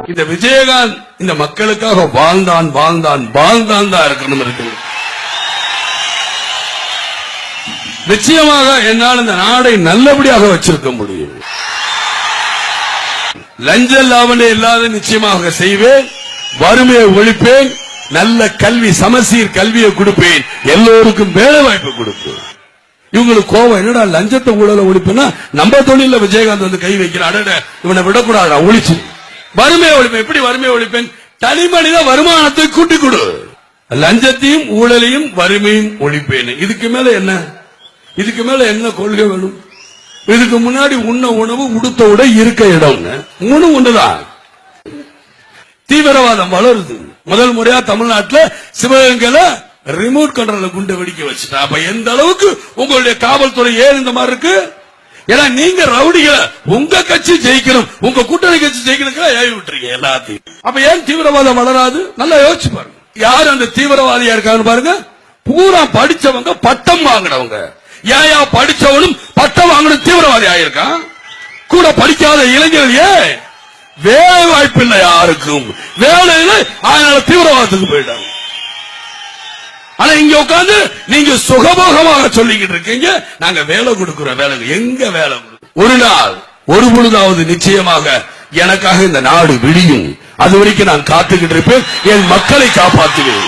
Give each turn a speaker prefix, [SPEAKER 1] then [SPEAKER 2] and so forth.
[SPEAKER 1] இந்த விஜயகாந்த் இந்த மக்களுக்காக வாழ்ந்தான் வாழ்ந்தான் வாழ்ந்தான் தான் இருக்கணும் இருக்கு நிச்சயமாக என்னால் இந்த நாடை நல்லபடியாக வச்சிருக்க முடியும். லஞ்ச லாவணி இல்லாத நிச்சயமாக செய்வேன் வறுமையை ஒழிப்பேன் நல்ல கல்வி சமசீர் கல்வியை கொடுப்பேன் எல்லோருக்கும் வேலை வாய்ப்பு கொடுப்பேன். இவங்களுக்கு கோவம் என்னடா லஞ்சத்தை ஊழல ஒழிப்புன்னா நம்ம தொழில விஜயகாந்த் வந்து கை வைக்கிறான் அடட இவனை விடக்கூடாது ஒழிச்சு. வறுமையை ஒழிப்பு எப்படி வறுமையை ஒழிப்பேன்? தனி மனித வருமானத்தை கூட்டிக் கொடு. லஞ்சத்தையும் ஊழலையும் வறுமையும் ஒழிப்பேன். இதுக்கு மேல என்ன? இதுக்கு மேல என்ன கொள்கை வேணும்? இதுக்கு முன்னாடி உண்ண உணவு உடுத்த உடை இருக்க இடம். மூணு ஒண்ணுதான். தீவிரவாதம் வளருது. முதல் முறையா தமிழ்நாட்டுல சிவகங்கையில ரிமோட் கண்ட்ரோல குண்டை வெடிக்க வச்சுட்டா. அப்ப எந்த அளவுக்கு உங்களுடைய காவல்துறை ஏன் இந்த மாதிரி இருக்கு? ஏன்னா நீங்க ரவுடிகளை உங்க கட்சி ஜெயிக்கணும் உங்க கூட்டணி கட்சி ஜெயிக்கணும் ஏவி விட்டுருக்கீங்க எல்லாத்தையும். அப்ப ஏன் தீவிரவாதம் வளராது? நல்லா யோசிச்சு பாருங்க. யார் அந்த தீவிரவாதியா இருக்காங்கன்னு பாருங்க? பூரா படிச்சவங்க பட்டம் வாங்கினவங்க. ஏயா படிச்சவனும் பட்டம் வாங்கணும் தீவிரவாதி ஆயிருக்கான் கூட படிக்காத இளைஞர்கள் ஏன்? வேலை வாய்ப்பு இல்லை யாருக்கும். வேலை இல்லை அதனால தீவிரவாதத்துக்கு போயிட்டாங்க. ஆனா இங்க உட்காந்து நீங்க சுகபோகமாக சொல்லிக்கிட்டு இருக்கீங்க. நாங்க வேலை கொடுக்கிறோம் வேலை எங்க வேலை ஒரு நாள் ஒரு பொழுதாவது நிச்சயமாக எனக்காக இந்த நாடு விடியும். அது வரைக்கும் நான் காத்துக்கிட்டு இருப்பேன். என் மக்களை காப்பாற்றுவேன்.